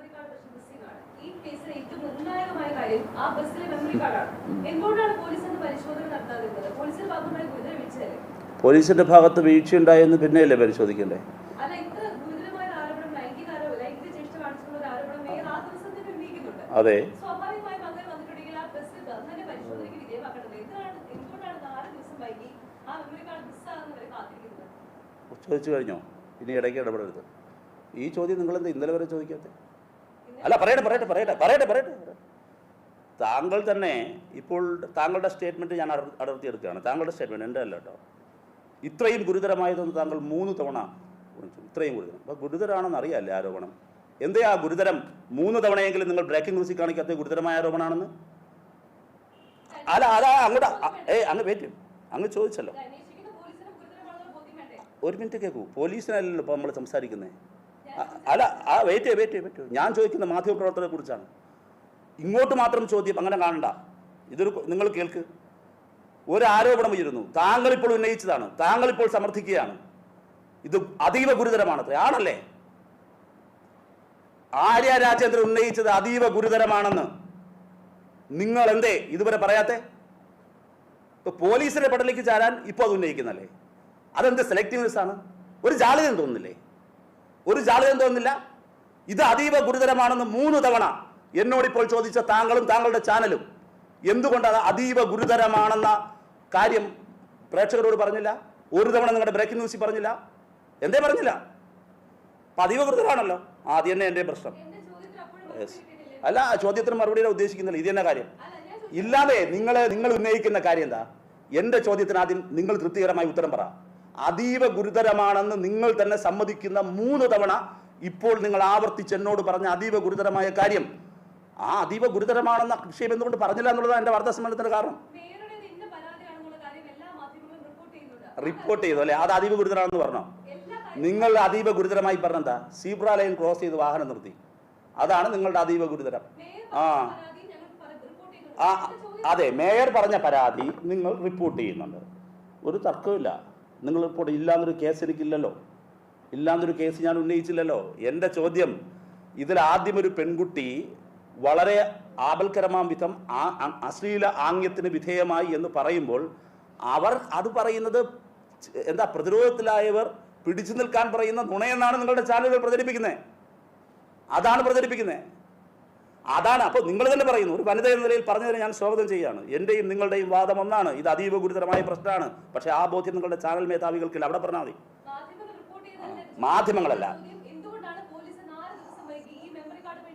ഈ കേസിലെ ഏറ്റവും നിർണായകമായ കാര്യം ആ ബസ്സിലെ മെമ്മറി കാർഡാണ് എന്തുകൊണ്ടാണ് പോലീസ് പരിശോധന നടത്താതിരുന്നത്? പോലീസിന്റെ ഭാഗത്തുണ്ടായ ഗുരുതര വീഴ്ചയല്ലേ? ഭാഗത്ത് വീഴ്ചയുണ്ടായെന്ന് പിന്നെയല്ലേ പരിശോധിക്കണ്ടേ? അതെ. ചോദിച്ചു കഴിഞ്ഞോ? ഇനി ഇടയ്ക്ക് ഇടപെടരുത്. ഈ ചോദ്യം നിങ്ങളെന്താ ഇന്നലെ വരെ ചോദിക്കാത്തെ? അല്ല പറയട്ടെ പറയട്ടെ പറയട്ടെ പറയട്ടെ പറയട്ടെ. താങ്കൾ തന്നെ ഇപ്പോൾ താങ്കളുടെ സ്റ്റേറ്റ്മെന്റ് ഞാൻ അടർത്തി എടുക്കുകയാണ് താങ്കളുടെ സ്റ്റേറ്റ്മെന്റ് എന്റെ അല്ല കേട്ടോ. ഇത്രയും ഗുരുതരമായതെന്ന് താങ്കൾ മൂന്ന് തവണ. ഇത്രയും ഗുരുതരം. അപ്പോൾ ഗുരുതരമാണെന്ന് അറിയാമല്ലേ ആരോപണം? എന്തേ ആ ഗുരുതരം? മൂന്ന് തവണയെങ്കിലും നിങ്ങൾ ബ്രേക്കിംഗ് ന്യൂസിൽ കാണിക്കാത്ത ഗുരുതരമായ ആരോപണമാണെന്ന് അല്ല അതാ അങ്ങോട്ട് ഏ അങ്ങ് വെയിറ്റ് അങ്ങ് ചോദിച്ചല്ലോ. ഒരു മിനിറ്റ് കേൾക്കൂ പോലീസിനല്ലല്ലോ ഇപ്പോൾ നമ്മൾ സംസാരിക്കുന്നത് അല്ല ആ വെയിറ്റ് വെയിറ്റ് വെയിറ്റ് ഞാൻ ചോദിക്കുന്ന മാധ്യമപ്രവർത്തകരെ കുറിച്ചാണ് ഇങ്ങോട്ട് മാത്രം ചോദ്യം അങ്ങനെ കാണണ്ട. ഇതൊരു നിങ്ങൾ കേൾക്ക്. ഒരു ആരോപണം ഉയരുന്നു. താങ്കൾ ഇപ്പോൾ ഉന്നയിച്ചതാണ്. താങ്കൾ ഇപ്പോൾ സമർത്ഥിക്കുകയാണ്. ഇത് അതീവ ഗുരുതരമാണത്രേ. ആണല്ലേ? ആര്യ രാജേന്ദ്രൻ ഉന്നയിച്ചത് അതീവ ഗുരുതരമാണെന്ന്. നിങ്ങൾ എന്തേ? ഇതുവരെ പറയാത്തെ? ഇപ്പൊ പോലീസിന്റെ പടലേക്ക് ചാരാൻ ഇപ്പോൾ അത് ഉന്നയിക്കുന്നല്ലേ? അതെന്ത് സെലക്റ്റീവ്നെസ് ആണ്? ഒരു ജാള്യതയും തോന്നുന്നില്ലേ? ഒരു ജാള്യതയും തോന്നുന്നില്ല. ഇത് അതീവ ഗുരുതരമാണെന്ന് മൂന്ന് തവണ എന്നോടിപ്പോൾ ചോദിച്ച താങ്കളും താങ്കളുടെ ചാനലും. എന്തുകൊണ്ട് അത് അതീവ ഗുരുതരമാണെന്ന കാര്യം പ്രേക്ഷകരോട് പറഞ്ഞില്ല? ഒരു തവണ നിങ്ങളുടെ ബ്രേക്കിംഗ് ന്യൂസിൽ പറഞ്ഞില്ല? എന്തേ പറഞ്ഞില്ല? അതീവ ഗുരുതരമാണല്ലോ. ആദ്യം തന്നെ എന്റെ പ്രശ്നം. അല്ല ചോദ്യത്തിന് മറുപടി ഉദ്ദേശിക്കുന്നില്ല. ഇത് തന്നെ കാര്യം. ഇല്ലാതെ നിങ്ങളെ നിങ്ങൾ ഉന്നയിക്കുന്ന കാര്യം എന്താ? എന്റെ ചോദ്യത്തിന് ആദ്യം നിങ്ങൾ തൃപ്തികരമായി ഉത്തരം പറ. അതീവ ഗുരുതരമാണെന്ന് നിങ്ങൾ തന്നെ സമ്മതിക്കുന്ന മൂന്ന് തവണ ഇപ്പോൾ നിങ്ങൾ ആവർത്തിച്ച് എന്നോട് പറഞ്ഞ അതീവ ഗുരുതരമായ കാര്യം. ആ അതീവ ഗുരുതരമാണെന്ന വിഷയം എന്തുകൊണ്ട് പറഞ്ഞില്ല എന്നുള്ളതാണ് എന്റെ വാർത്താ സമ്മേളനത്തിന്റെ കാരണം. റിപ്പോർട്ട് ചെയ്തു അല്ലേ? അത് അതീവ ഗുരുതരമാണെന്ന് പറഞ്ഞോ? നിങ്ങൾ അതീവ ഗുരുതരമായി പറഞ്ഞെന്താ? സീബ്ര ലൈൻ ക്രോസ് ചെയ്ത് വാഹനം നിർത്തി. അതാണ് നിങ്ങളുടെ അതീവ ഗുരുതരം. ആ. ആ അതെ മേയർ പറഞ്ഞ പരാതി നിങ്ങൾ റിപ്പോർട്ട് ചെയ്യുന്നുണ്ട്. ഒരു തർക്കമില്ല നിങ്ങൾ റിപ്പോർട്ട് ഇല്ലാന്നൊരു കേസ് എനിക്കില്ലല്ലോ. ഇല്ലാന്നൊരു കേസ് ഞാൻ ഉന്നയിച്ചില്ലല്ലോ. എന്റെ ചോദ്യം ഇതിൽ ആദ്യം ഒരു പെൺകുട്ടി വളരെ ആപൽക്കരമാം വിധം അശ്ലീല ആംഗ്യത്തിന് വിധേയമായി എന്ന് പറയുമ്പോൾ അവർ അത് പറയുന്നത് എന്താ പ്രതിരോധത്തിലായവർ പിടിച്ചു നിൽക്കാൻ പറയുന്ന നുണയെന്നാണ് നിങ്ങളുടെ ചാനലുകൾ പ്രചരിപ്പിക്കുന്നത് അതാണ് പ്രചരിപ്പിക്കുന്നത് അതാണ്. അപ്പോൾ നിങ്ങൾ തന്നെ പറയുന്നു ഒരു വനിത എന്ന നിലയിൽ പറഞ്ഞതിന് ഞാൻ സ്വാഗതം ചെയ്യുകയാണ്. എന്റെയും നിങ്ങളുടെയും വാദം ഒന്നാണ്. ഇത് അതീവ ഗുരുതരമായ പ്രശ്നമാണ്. പക്ഷേ ആ ബോധ്യം നിങ്ങളുടെ ചാനൽ മേധാവികൾക്കില്ല. അവിടെ പറഞ്ഞാൽ മതി. മാധ്യമങ്ങളല്ല.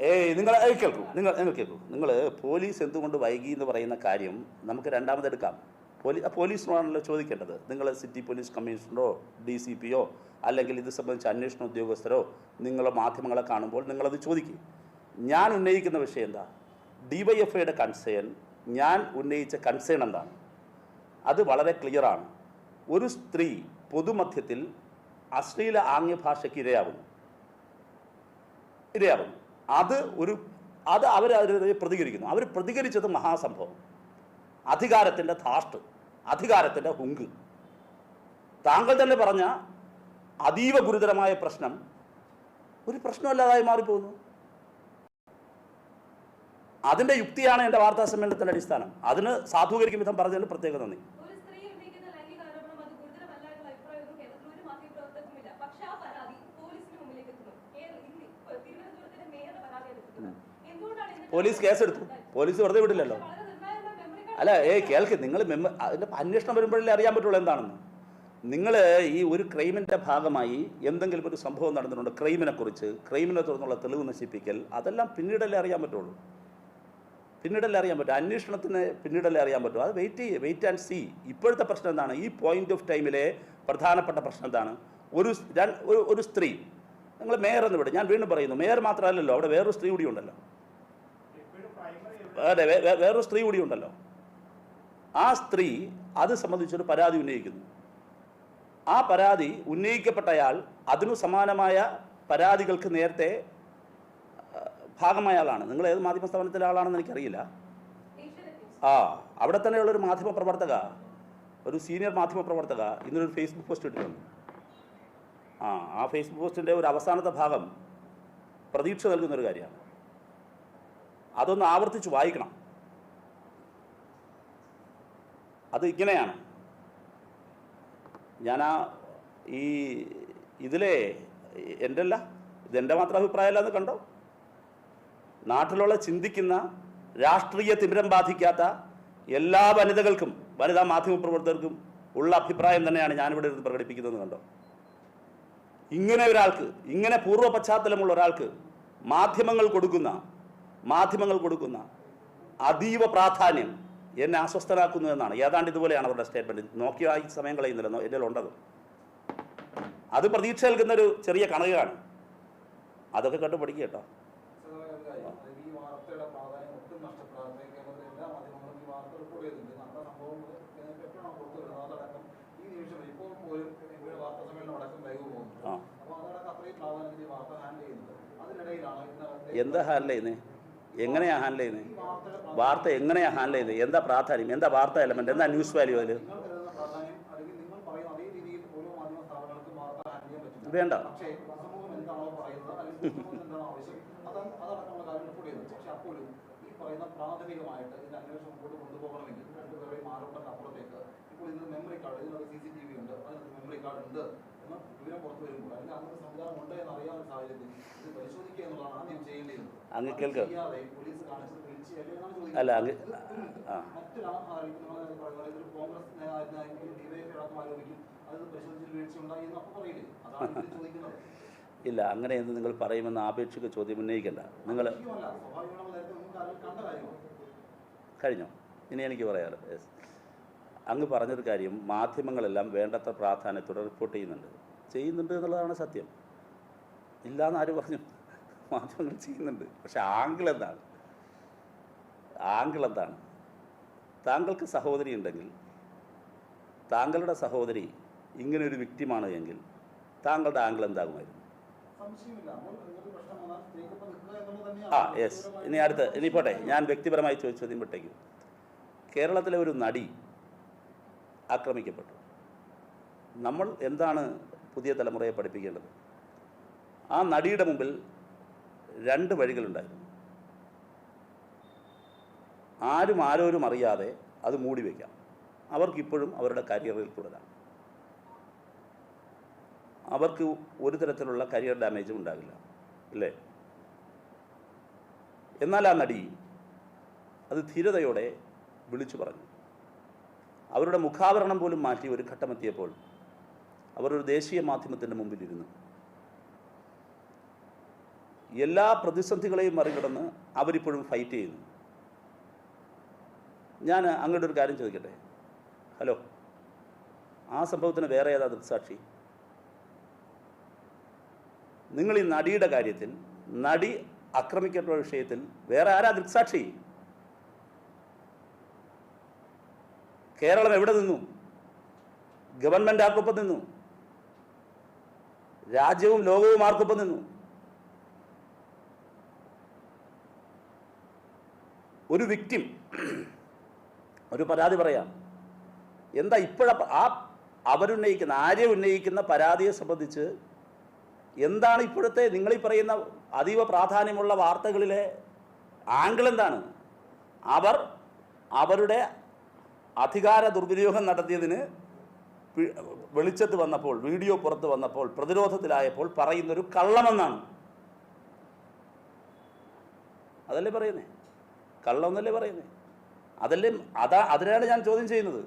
ഏയ് നിങ്ങൾ കേൾക്കൂ. നിങ്ങൾ നിങ്ങൾ കേൾക്കൂ. നിങ്ങൾ പോലീസ് എന്തുകൊണ്ട് വൈകി എന്ന് പറയുന്ന കാര്യം നമുക്ക് രണ്ടാമതെടുക്കാം പോലീസ് പോലീസിനോടാണല്ലോ ചോദിക്കേണ്ടത്. നിങ്ങൾ സിറ്റി പോലീസ് കമ്മീഷണറോ ഡി സി പിയോ അല്ലെങ്കിൽ ഇത് സംബന്ധിച്ച് അന്വേഷണ ഉദ്യോഗസ്ഥരോ നിങ്ങൾ മാധ്യമങ്ങളെ കാണുമ്പോൾ നിങ്ങളത് ചോദിക്കും. ഞാൻ ഉന്നയിക്കുന്ന വിഷയം എന്താ? ഡിവൈഎഫ്ഐയുടെ കൺസേൺ ഞാൻ ഉന്നയിച്ച കൺസേൺ എന്താണ്? അത് വളരെ ക്ലിയറാണ് ഒരു സ്ത്രീ പൊതുമധ്യത്തിൽ അശ്ലീല ആംഗ്യഭാഷയ്ക്ക് ഇരയാവുന്നു. ഇരയാവുന്നു. അത് ഒരു അത് അവർ അതിനെതിരെ പ്രതികരിക്കുന്നു. അവർ പ്രതികരിച്ചത് മഹാസംഭവം. അധികാരത്തിന്റെ ധാഷ്ട് അധികാരത്തിന്റെ ഹുങ്ക്. താങ്കൾ തന്നെ പറഞ്ഞ അതീവ ഗുരുതരമായ പ്രശ്നം ഒരു പ്രശ്നമല്ലാതായി മാറിപ്പോകുന്നു. അതിന്റെ യുക്തിയാണ് എന്റെ വാർത്താ സമ്മേളനത്തിന്റെ അടിസ്ഥാനം. അതിന് സാധൂകരിക്കും വിധം പറഞ്ഞതിന് പ്രത്യേക നന്ദി. പോലീസ് കേസെടുത്തു. പോലീസ് വെറുതെ വിടില്ലല്ലോ. അല്ല ഏയ് കേൾക്ക് നിങ്ങൾ മെമ്മ അതിന്റെ അന്വേഷണം വരുമ്പോഴല്ലേ അറിയാൻ പറ്റുള്ളൂ എന്താണെന്ന്. നിങ്ങൾ ഈ ഒരു ക്രൈമിന്റെ ഭാഗമായി എന്തെങ്കിലും ഒരു സംഭവം നടന്നിട്ടുണ്ട് ക്രൈമിനെ കുറിച്ച് ക്രൈമിനെ തുടർന്നുള്ള തെളിവ് നശിപ്പിക്കൽ അതെല്ലാം പിന്നീടല്ലേ അറിയാൻ പറ്റുള്ളൂ. പിന്നീടല്ലേ അറിയാൻ പറ്റും? അന്വേഷണത്തിന് പിന്നീടല്ലേ അറിയാൻ പറ്റും? അത് വെയിറ്റ് ചെയ്യുക വെയിറ്റ് ആൻഡ് സി ഇപ്പോഴത്തെ പ്രശ്നം എന്താണ്? ഈ പോയിന്റ് ഓഫ് ടൈമിലെ പ്രധാനപ്പെട്ട പ്രശ്നം എന്താണ്? ഒരു ഒരു സ്ത്രീ. നിങ്ങൾ മേയർ എന്ന് വിടും. ഞാൻ വീണ്ടും പറയുന്നു മേയർ മാത്രമല്ലല്ലോ അവിടെ വേറൊരു സ്ത്രീ കൂടി ഉണ്ടല്ലോ. അതെ വേറൊരു സ്ത്രീ കൂടി ഉണ്ടല്ലോ. ആ സ്ത്രീ അത് സംബന്ധിച്ചൊരു പരാതി ഉന്നയിക്കുന്നു. ആ പരാതി ഉന്നയിക്കപ്പെട്ടയാൾ അതിനു സമാനമായ പരാതികൾക്ക് നേരത്തെ ഭാഗമായ ആളാണ്. നിങ്ങൾ ഏത് മാധ്യമ സ്ഥാപനത്തിലെ ആളാണെന്ന് എനിക്കറിയില്ല. ആ അവിടെ തന്നെയുള്ളൊരു മാധ്യമ പ്രവർത്തക ഒരു സീനിയർ മാധ്യമ പ്രവർത്തക ഇന്നൊരു ഫേസ്ബുക്ക് പോസ്റ്റ് ഇട്ടിട്ടുണ്ട്. ആ ആ ഫേസ്ബുക്ക് പോസ്റ്റിന്റെ ഒരു അവസാനത്തെ ഭാഗം പ്രതീക്ഷ നൽകുന്നൊരു കാര്യമാണ്. അതൊന്ന് ആവർത്തിച്ച് വായിക്കണം. അത് ഇങ്ങനെയാണ്. ഞാൻ ആ ഈ ഇതിലെ എന്റെ അല്ല ഇതെന്റെ മാത്രം അഭിപ്രായമല്ല എന്ന് കണ്ടോ? നാട്ടിലുള്ള ചിന്തിക്കുന്ന രാഷ്ട്രീയ തിമിരം ബാധിക്കാത്ത എല്ലാ വനിതകൾക്കും വനിതാ മാധ്യമ പ്രവർത്തകർക്കും ഉള്ള അഭിപ്രായം തന്നെയാണ് ഞാനിവിടെ ഇരുന്ന് പ്രകടിപ്പിക്കുന്നത് കണ്ടോ? ഇങ്ങനെ ഒരാൾക്ക് ഇങ്ങനെ പൂർവ പശ്ചാത്തലമുള്ള ഒരാൾക്ക് മാധ്യമങ്ങൾ കൊടുക്കുന്ന മാധ്യമങ്ങൾ കൊടുക്കുന്ന അതീവ പ്രാധാന്യം എന്നെ അസ്വസ്ഥനാക്കുന്നു എന്നാണ്. ഏതാണ്ട് ഇതുപോലെയാണ് അവരുടെ സ്റ്റേറ്റ്മെന്റ് നോക്കിയ ഈ സമയം കളയുന്നില്ലെന്നോ? എന്റെ ഉണ്ടത് അത് പ്രതീക്ഷ നൽകുന്ന ഒരു ചെറിയ കണകാണ് അതൊക്കെ കണ്ടു പഠിക്കുക കേട്ടോ ഈ വാർത്തയുടെ പ്രാധാന്യം ഒട്ടും നഷ്ടപ്പെടാതെ കേരളത്തിലെ എല്ലാ മാധ്യമങ്ങളും ഈ വാർത്ത റിപ്പോർട്ട് ചെയ്തിട്ടുണ്ട് നമ്മുടെ സംഭവം എപ്പോഴാണ് പുറത്തു വരുന്നത് അതടക്കം ഈ നിമിഷം ഇപ്പോൾ പോലും ഇവിടെ വാർത്താ സമ്മേളനം അടക്കം ലൈവ് പോകുന്നു ആ. അപ്പോൾ അതടക്കം അത്രയും പ്രാധാന്യത്തിൽ ഈ വാർത്ത ഹാൻഡിൽ ചെയ്യുന്നത് അതിനിടയിലാണ് ഇന്ന് എന്താ ഹാൻഡിൽ ചെയ്യുന്നത് എങ്ങനെയാണ് ഹാൻഡിൽ ചെയ്യുന്നത് വാർത്ത എങ്ങനെയാണ് ഹാൻഡിൽ ചെയ്യുന്നത് എന്താ പ്രാധാന്യം? എന്താ വാർത്ത എലമെന്റ് എന്താ ന്യൂസ് വാല്യൂ അതിൽ നിങ്ങൾ കരുതുന്ന പ്രാധാന്യം അല്ലെങ്കിൽ നിങ്ങൾ പറയുന്ന അതേ രീതിയിൽ ഓരോ മാധ്യമ സ്ഥാപനങ്ങൾക്കും വാർത്ത ഹാൻഡിൽ ചെയ്യാൻ പറ്റില്ല വേണ്ട. പറയുന്ന പ്രാഥമികമായിട്ട് ഇതിന്റെ അന്വേഷണം മുമ്പോട്ട് കൊണ്ടുപോകണമെങ്കിൽ രണ്ടുപേരുടെയും ആരോപണത്തിന് അപ്പുറത്തേക്ക് ഇപ്പോൾ ഇതിന് മെമ്മറി കാർഡ് ഇതിനകത്ത് സി സി ടി വി ഉണ്ട് അതിനകത്ത് മെമ്മറി കാർഡ് ഉണ്ട്. എന്ന് വിവരം പുറത്തു വരുമ്പോൾ അല്ലെങ്കിൽ അങ്ങനെ സംവിധാനം ഉണ്ട് എന്ന് അറിയാവുന്ന സാഹചര്യത്തിൽ ഇത് പരിശോധിക്കുക എന്നുള്ളതാണ് ആദ്യം ചെയ്യേണ്ടിയിരുന്നത് അങ്ങ് കേൾക്കാം. പോലീസ് കാണിച്ചത് ചോദിക്കുന്നത്. അല്ല, അങ്ങ്. മറ്റൊരാൾ കോൺഗ്രസ് അടക്കം ആരോപിക്കും. അത് പരിശോധിച്ചിൽ വീഴ്ച ഉണ്ടായി എന്ന് പറയില്ലേ? അതാണ് ചോദിക്കുന്നത്. ഇല്ല അങ്ങനെയെന്ന് നിങ്ങൾ പറയുമെന്ന് ആപേക്ഷിക ചോദ്യം ഉന്നയിക്കണ്ട. നിങ്ങൾ കഴിഞ്ഞോ? ഇനി എനിക്ക് പറയാറ് യെസ് അങ്ങ് പറഞ്ഞൊരു കാര്യം മാധ്യമങ്ങളെല്ലാം വേണ്ടത്ര പ്രാധാന്യത്തോടെ റിപ്പോർട്ട് ചെയ്യുന്നുണ്ട്. ചെയ്യുന്നുണ്ട് എന്നുള്ളതാണ് സത്യം. ഇല്ലാന്ന് ആര് പറഞ്ഞു? മാധ്യമങ്ങൾ ചെയ്യുന്നുണ്ട്. പക്ഷെ ആംഗിൾ എന്താണ്? ആംഗിൾ എന്താണ്? താങ്കൾക്ക് സഹോദരി ഉണ്ടെങ്കിൽ താങ്കളുടെ സഹോദരി ഇങ്ങനെ ഒരു വ്യക്തിമാണ് എങ്കിൽ താങ്കളുടെ ആംഗിൾ എന്താകുമായിരുന്നു? ആ യെസ് ഇനി അടുത്ത് ഇനി പോട്ടെ. ഞാൻ വ്യക്തിപരമായി ചോദിച്ച ചോദ്യം വിട്ടേക്കും കേരളത്തിലെ ഒരു നടി ആക്രമിക്കപ്പെട്ടു. നമ്മൾ എന്താണ് പുതിയ തലമുറയെ പഠിപ്പിക്കേണ്ടത്? ആ നടിയുടെ മുമ്പിൽ രണ്ട് വഴികളുണ്ടായിരുന്നു. ആരും ആരോരും അറിയാതെ അത് മൂടി വയ്ക്കാം അവർക്കിപ്പോഴും അവരുടെ കരിയറിൽ തുടരാം. അവർക്ക് ഒരു തരത്തിലുള്ള കരിയർ ഡാമേജും ഉണ്ടാകില്ല അല്ലേ? എന്നാൽ ആ നടി അത് ധീരതയോടെ വിളിച്ചു പറഞ്ഞു. അവരുടെ മുഖാവരണം പോലും മാറ്റി ഒരു ഘട്ടമെത്തിയപ്പോൾ അവർ ഒരു ദേശീയ മാധ്യമത്തിന്റെ മുമ്പിലിരുന്നു. എല്ലാ പ്രതിസന്ധികളെയും മറികടന്ന് അവരിപ്പോഴും ഫൈറ്റ് ചെയ്യുന്നു. ഞാൻ അങ്ങോട്ട് ഒരു കാര്യം ചോദിക്കട്ടെ? ഹലോ ആ സംഭവത്തിന് വേറെ ഏതാ ദൃക്സാക്ഷി? നിങ്ങൾ ഈ നടിയുടെ കാര്യത്തിൽ നടി ആക്രമിക്കപ്പെട്ട വിഷയത്തിൽ വേറെ ആരാ ദൃക്സാക്ഷി? കേരളം എവിടെ നിന്നു? ഗവൺമെന്റ് ആർക്കൊപ്പം നിന്നു? രാജ്യവും ലോകവും ആർക്കൊപ്പം നിന്നു? ഒരു വിക്റ്റിം ഒരു പരാതി പറയാം. എന്താ ഇപ്പോഴ ആ അവരുന്നയിക്കുന്ന ആര്യ ഉന്നയിക്കുന്ന പരാതിയെ സംബന്ധിച്ച് എന്താണ് ഇപ്പോഴത്തെ നിങ്ങളീ പറയുന്ന അതീവ പ്രാധാന്യമുള്ള വാർത്തകളിലെ ആംഗിൾ എന്താണ്? അവർ അവരുടെ അധികാര ദുർവിനിയോഗം നടത്തിയതിന് വെളിച്ചത്ത് വന്നപ്പോൾ വീഡിയോ പുറത്ത് വന്നപ്പോൾ പ്രതിരോധത്തിലായപ്പോൾ പറയുന്നൊരു കള്ളമെന്നാണ്. അതല്ലേ പറയുന്നേ? കള്ളമെന്നല്ലേ പറയുന്നേ? അതല്ലേ അതാ അതിനാണ് ഞാൻ ചോദ്യം ചെയ്യുന്നത്.